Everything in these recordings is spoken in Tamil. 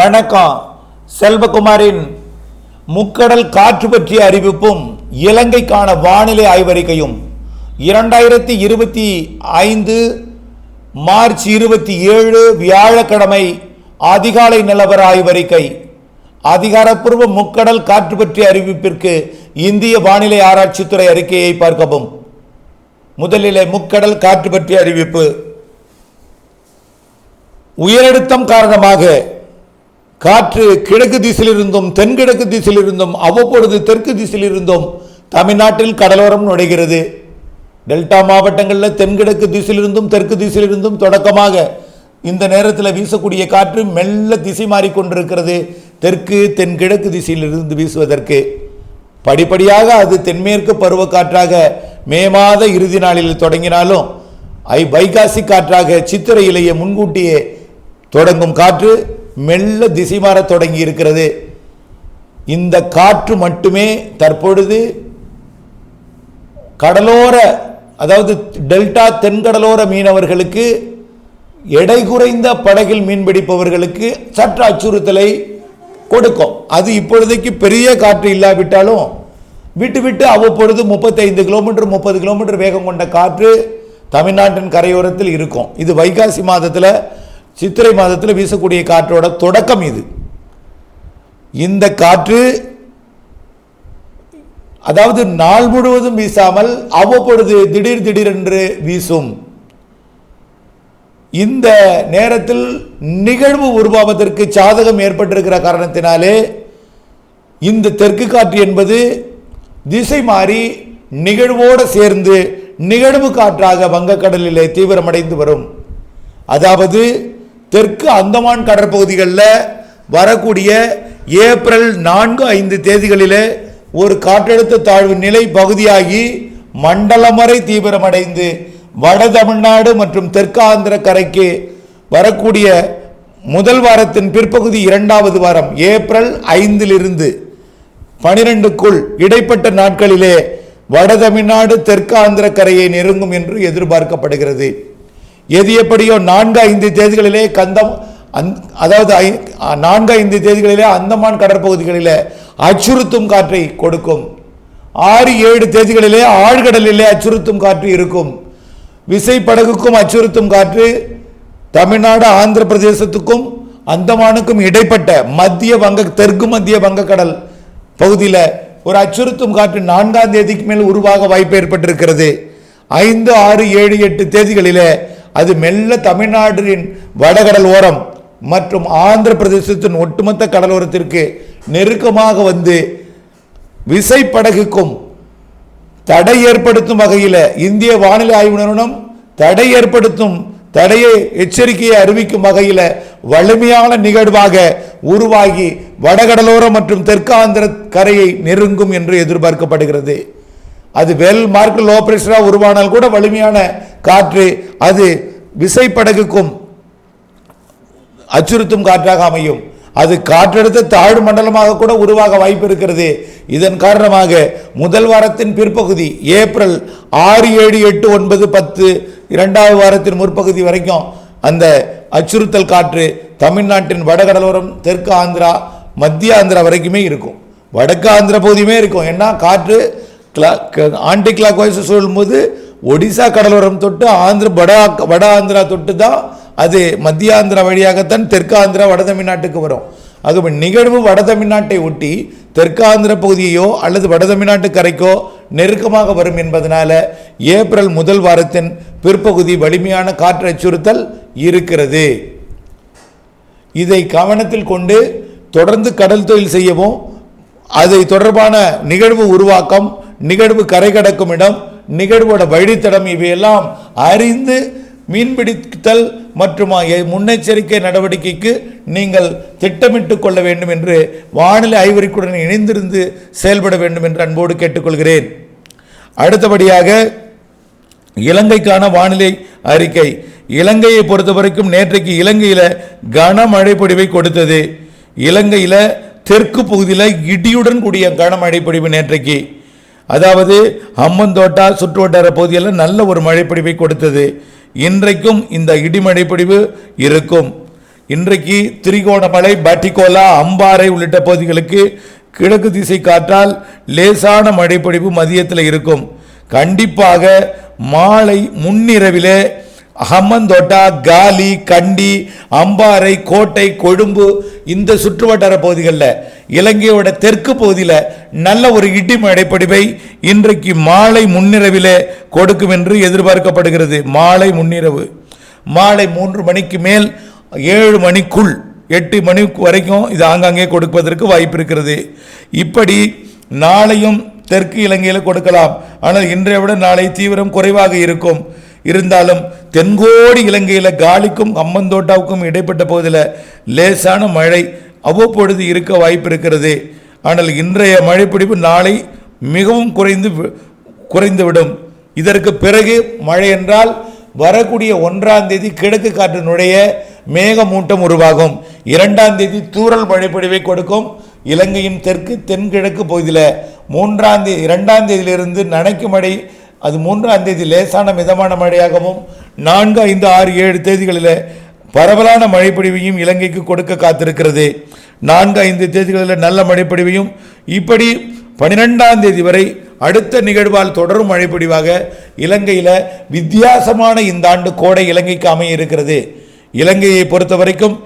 வணக்கம். செல்வகுமாரின் முக்கடல் காற்று பற்றிய அறிவிப்பும் இலங்கைக்கான வானிலை ஆய்வறிக்கையும் இரண்டாயிரத்தி இருபத்தி ஐந்து மார்ச் இருபத்தி ஏழு வியாழக்கிழமை அதிகாலை நிலவர ஆய்வறிக்கை. அதிகாரப்பூர்வ முக்கடல் காற்று பற்றிய அறிவிப்பிற்கு இந்திய வானிலை ஆராய்ச்சித்துறை அறிக்கையை பார்க்கவும். முதலிலே முக்கடல் காற்று பற்றிய அறிவிப்பு. உயரழுத்தம் காரணமாக காற்று கிழக்கு திசையிலிருந்தும் தென்கிழக்கு திசையிலிருந்தும் அவ்வப்பொழுது தெற்கு திசையிலிருந்தும் தமிழ்நாட்டில் கடலோரம் நுழைகிறது. டெல்டா மாவட்டங்களில் தென்கிழக்கு திசையிலிருந்தும் தெற்கு திசையிலிருந்தும் தொடக்கமாக இந்த நேரத்தில் வீசக்கூடிய காற்று மெல்ல திசை மாறிக்கொண்டிருக்கிறது தெற்கு தென்கிழக்கு திசையிலிருந்து வீசுவதற்கு. படிப்படியாக அது தென்மேற்கு பருவக்காற்றாக மே மாத இறுதி நாளில் தொடங்கினாலும் ஐ வைகாசி காற்றாக சித்திரையிலேயே முன்கூட்டியே தொடங்கும் காற்று மெல்ல திசை மாறத் தொடங்கி இருக்கிறது இந்த காற்று மட்டுமே தற்பொழுது கடலோர அதாவது டெல்டா தென்கடலோர மீனவர்களுக்கு எடை குறைந்த படகில் மீன்பிடிப்பவர்களுக்கு சற்று அச்சுறுத்தலை கொடுக்கும். அது இப்பொழுதைக்கு பெரிய காற்று இல்லாவிட்டாலும் விட்டு விட்டு அவ்வப்பொழுது முப்பத்தைந்து கிலோமீட்டர் முப்பது கிலோமீட்டர் வேகம் கொண்ட காற்று தமிழ்நாட்டின் கரையோரத்தில் இருக்கும். இது வைகாசி மாதத்தில் சித்திரை மாதத்தில் வீசக்கூடிய காற்றோட தொடக்கம் இது. இந்த காற்று அதாவது நாள் முழுவதும் வீசாமல் அவ்வப்பொழுது திடீர் திடீரென்று வீசும். இந்த நேரத்தில் நிகழ்வு உருவாவதற்கு சாதகம் ஏற்பட்டிருக்கிற காரணத்தினாலே இந்த தெற்கு காற்று என்பது திசை மாறி நிகழ்வோடு சேர்ந்து நிகழ்வு காற்றாக வங்கக்கடலிலே தீவிரமடைந்து வரும். அதாவது தெற்கு அந்தமான் கடற்பகுதிகளில் வரக்கூடிய ஏப்ரல் நான்கு ஐந்து தேதிகளிலே ஒரு காற்றழுத்த தாழ்வு நிலை பகுதியாகி மண்டலம் வரை தீவிரமடைந்து வட தமிழ்நாடு மற்றும் தெற்காந்திர கரைக்கு வரக்கூடிய முதல் வாரத்தின் பிற்பகுதி இரண்டாவது வாரம் ஏப்ரல் ஐந்திலிருந்து பனிரெண்டுக்குள் இடைப்பட்ட நாட்களிலே வட தமிழ்நாடு தெற்கு ஆந்திர கரையை நெருங்கும் என்று எதிர்பார்க்கப்படுகிறது. எது எப்படியோ நான்கு ஐந்து தேதிகளிலே கந்தம் அந் அதாவது ஐ- நான்கு ஐந்து தேதிகளிலே அந்தமான் கடற்பகுதிகளிலே அச்சுறுத்தும் காற்றை கொடுக்கும். ஆறு ஏழு தேதிகளிலே ஆழ்கடலிலே அச்சுறுத்தும் காற்று இருக்கும். விசை படகுக்கும் அச்சுறுத்தும் காற்று தமிழ்நாடு ஆந்திர பிரதேசத்துக்கும் அந்தமானுக்கும் இடைப்பட்ட மத்திய வங்க தெற்கு மத்திய வங்கக்கடல் பகுதியில் ஒரு அச்சுறுத்தும் காற்று நான்காம் தேதிக்கு மேல் உருவாக வாய்ப்பு ஏற்பட்டிருக்கிறது. ஐந்து ஆறு ஏழு எட்டு தேதிகளிலே அது மெல்ல தமிழ்நாட்டின் வடகடல் ஓரம் மற்றும் ஆந்திர பிரதேசத்தின் ஒட்டுமொத்த கடலோரத்திற்கு நெருக்கமாக வந்து விசைப்படகுக்கும் தடை ஏற்படுத்தும் வகையில் இந்திய வானிலை ஆய்வு நிறுவனம் தடை ஏற்படுத்தும் தடையை எச்சரிக்கையை அறிவிக்கும் வகையில் வலிமையான நிகழ்வாக உருவாகி வடகடலோரம் மற்றும் தெற்காந்திர கரையை நெருங்கும் என்று எதிர்பார்க்கப்படுகிறது. அது வெல் மார்க் லோ ப்ரெஷராக உருவானால் கூட வலிமையான காற்று அது விசைப்படகுக்கும் அச்சுறுத்தும் காற்றாக அமையும். அது காற்றெடுத்த தாழ்வு மண்டலமாக கூட உருவாக வாய்ப்பு இருக்கிறது. இதன் காரணமாக முதல் வாரத்தின் பிற்பகுதி ஏப்ரல் ஆறு ஏழு எட்டு ஒன்பது பத்து இரண்டாவது வாரத்தின் முற்பகுதி வரைக்கும் அந்த அச்சுறுத்தல் காற்று தமிழ்நாட்டின் வடகடலோரம் தெற்கு ஆந்திரா மத்திய ஆந்திரா வரைக்குமே இருக்கும். வடக்கு ஆந்திர பகுதியுமே இருக்கும். ஏன்னா காற்று கிளா ஆன்டி கிளாக் வைஸ் சொல்லும்போது ஒடிசா கடலோரம் தொட்டு ஆந்திர வட வட ஆந்திரா தொட்டு தான் அது மத்திய ஆந்திரா வழியாகத்தான் தெற்கு ஆந்திரா வட தமிழ்நாட்டுக்கு வரும். அது நிகழ்வு வட தமிழ்நாட்டை ஒட்டி தெற்கு ஆந்திர பகுதியோ அல்லது வட தமிழ்நாட்டு கரைக்கோ நெருக்கமாக வரும் என்பதனால ஏப்ரல் முதல் வாரத்தின் பிற்பகுதி வலிமையான காற்று அச்சுறுத்தல் இருக்கிறது. இதை கவனத்தில் கொண்டு தொடர்ந்து கடல் தொழில் செய்யவும் அதை தொடர்பான நிகழ்வு உருவாக்கம் நிகழ்வு கரை கடக்கும் இடம் நிகழ்வோட வழித்தடம் இவையெல்லாம் அறிந்து மீன்பிடித்தல் மற்றும் முன்னெச்சரிக்கை நடவடிக்கைக்கு நீங்கள் திட்டமிட்டு கொள்ள வேண்டும் என்று வானிலை ஐவரிக்குடன் இணைந்திருந்து செயல்பட வேண்டும் என்று அன்போடு கேட்டுக்கொள்கிறேன். அடுத்தபடியாக இலங்கைக்கான வானிலை அறிக்கை. இலங்கையை பொறுத்த வரைக்கும் நேற்றைக்கு இலங்கையில் கனமழை பொழிவை கொடுத்தது. இலங்கையில் தெற்கு பகுதியில் இடியுடன் கூடிய கனமழை பொழிவு நேற்றைக்கு. அதாவது ஹம்மந்தோட்டா சுற்றுவட்டார பகுதியில் நல்ல ஒரு மழைப்பிடிவை கொடுத்தது. இன்றைக்கும் இந்த இடிமழை இருக்கும். இன்றைக்கு திரிகோணமலை பட்டிகோலா அம்பாறை உள்ளிட்ட பகுதிகளுக்கு கிழக்கு திசை காற்றால் லேசான மழைப்பிடிவு மதியத்தில் இருக்கும். கண்டிப்பாக மாலை முன்னிரவிலே ஹம்மந்தோட்டா காலி கண்டி அம்பாறை கோட்டை கொழும்பு இந்த சுற்றுவட்டார பகுதிகளில் இலங்கையோட தெற்கு பகுதியில் நல்ல ஒரு இடி மழைப்படிவை இன்றைக்கு மாலை முன்னிரவிலே கொடுக்கும் என்று எதிர்பார்க்கப்படுகிறது. மாலை முன்னிரவு. மாலை மூன்று மணிக்கு மேல் ஏழு மணிக்குள் எட்டு மணி வரைக்கும் இது ஆங்காங்கே கொடுப்பதற்கு வாய்ப்பு இருக்கிறது. இப்படி நாளையும் தெற்கு இலங்கையில் கொடுக்கலாம். ஆனால் இன்றைய விட நாளை தீவிரம் குறைவாக இருக்கும். இருந்தாலும் தென்கோடி இலங்கையில் காலிக்கும் அம்மந்தோட்டாவுக்கும் இடைப்பட்ட பகுதியில் லேசான மழை அவ்வப்பொழுது இருக்க வாய்ப்பு இருக்கிறது ஆனால் இன்றைய மழைப்பிடிப்பு நாளை மிகவும் குறைந்து வி- குறைந்துவிடும். இதற்கு பிறகு மழை என்றால் வரக்கூடிய ஒன்றாம் தேதி கிழக்கு காற்றினுடைய மேகமூட்டம் உருவாகும். இரண்டாம் தேதி தூறல் மழைப்பொழிவை கொடுக்கும். இலங்கையின் தெற்கு தென்கிழக்கு பகுதியில் மூன்றாம் தேதி இரண்டாம் தேதியிலிருந்து நனைக்கும் மழை அது மூன்றாம் தேதி லேசான மிதமான மழையாகவும் நான்கு ஐந்து ஆறு ஏழு தேதிகளில் பரவலான மழைப்பொழிவையும் இலங்கைக்கு கொடுக்க காத்திருக்கிறது. நான்கு ஐந்து தேதிகளில் நல்ல மழைப்பொழிவையும் இப்படி பனிரெண்டாம் தேதி வரை அடுத்த நிகழ்வால் தொடரும் மழைப்பொழிவாக இலங்கையில் வித்தியாசமான இந்த ஆண்டு கோடை இலங்கைக்கு அமைய இருக்கிறது இலங்கையை பொறுத்த வரைக்கும்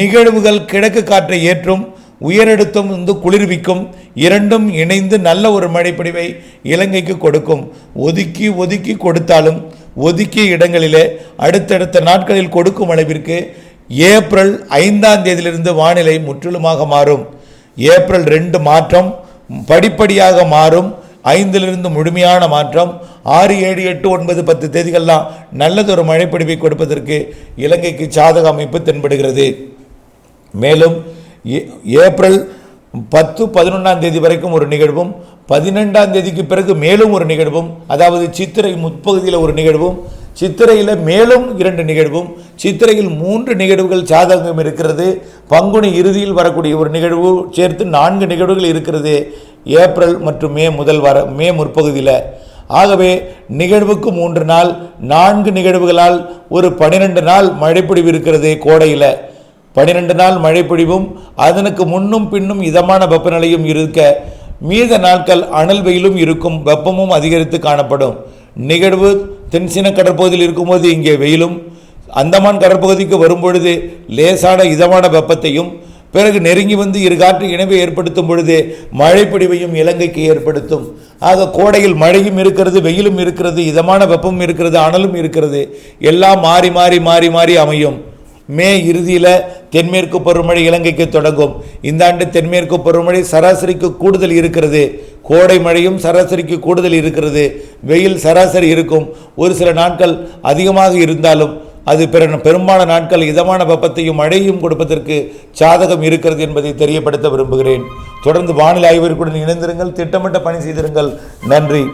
நிகழ்வுகள் கிழக்கு காற்றை ஏற்றும் உயரழுத்தம் வந்து குளிர்விக்கும் இரண்டும் இணைந்து நல்ல ஒரு மழைப்பொழிவை இலங்கைக்கு கொடுக்கும். ஒதுக்கி ஒதுக்கி கொடுத்தாலும் ஒதுக்கிய இடங்களிலே அடுத்தடுத்த நாட்களில் கொடுக்கும் அளவிற்கு ஏப்ரல் ஐந்தாம் தேதியிலிருந்து வானிலை முற்றிலுமாக மாறும். ஏப்ரல் ரெண்டு மாற்றம் படிப்படியாக மாறும். ஐந்திலிருந்து முழுமையான மாற்றம். ஆறு ஏழு எட்டு ஒன்பது பத்து தேதிகள்லாம் நல்லதொரு மழைப்பிடிவை கொடுப்பதற்கு இலங்கைக்கு சாதக அமைப்பு தென்படுகிறது. மேலும் ஏ- ஏப்ரல் பத்து பதினொன்றாம் தேதி வரைக்கும் ஒரு நிகழ்வும் பதினெண்டாம் தேதிக்கு பிறகு மேலும் ஒரு நிகழ்வும் அதாவது சித்திரை முற்பகுதியில் ஒரு நிகழ்வும் சித்திரையில் மேலும் இரண்டு நிகழ்வும் சித்திரையில் மூன்று நிகழ்வுகள் சாதகம் இருக்கிறது பங்குனி இறுதியில் வரக்கூடிய ஒரு நிகழ்வு சேர்த்து நான்கு நிகழ்வுகள் இருக்கிறது ஏப்ரல் மற்றும் மே முதல் வர மே முற்பகுதியில். ஆகவே நிகழ்வுக்கு மூன்று நாள் நான்கு நிகழ்வுகளால் ஒரு பன்னிரெண்டு நாள் மழைப்பொழிவு இருக்கிறது கோடையில். பனிரெண்டு நாள் மழை பொழிவும் அதனுக்கு முன்னும் பின்னும் இதமான வெப்பநிலையும் இருக்க மீத நாட்கள் அனல் வெயிலும் இருக்கும் வெப்பமும் அதிகரித்து காணப்படும். நிகழ்வு தென்சீன கடற்பகுதியில் இருக்கும்போது இங்கே வெயிலும் அந்தமான் கடற்பகுதிக்கு வரும்பொழுது லேசான இதமான வெப்பத்தையும் பிறகு நெருங்கி வந்து இரு காற்று இணைவை ஏற்படுத்தும் பொழுது மழைப்பிடிவையும் இலங்கைக்கு ஏற்படுத்தும். ஆக கோடையில் மழையும் இருக்கிறது வெயிலும் இருக்கிறது இதமான வெப்பமும் இருக்கிறது அனலும் இருக்கிறது எல்லாம் மாறி மாறி மாறி மாறி அமையும். மே இறுதியில் தென்மேற்கு பருவமழை இலங்கைக்கு தொடங்கும். இந்த ஆண்டு தென்மேற்கு பருவமழை சராசரிக்கு கூடுதல் இருக்கிறது. கோடை மழையும் சராசரிக்கு கூடுதல் இருக்கிறது. வெயில் சராசரி இருக்கும். ஒரு சில நாட்கள் அதிகமாக இருந்தாலும் அது பிற பெரும்பாலான நாட்கள் இதமான வெப்பத்தையும் மழையும் கொடுப்பதற்கு சாதகம் இருக்கிறது என்பதை தெரியப்படுத்த விரும்புகிறேன். தொடர்ந்து வானிலை ஆய்வர்களுடன் இணைந்திருங்கள். திட்டமிட்ட பணி செய்திருங்கள். நன்றி.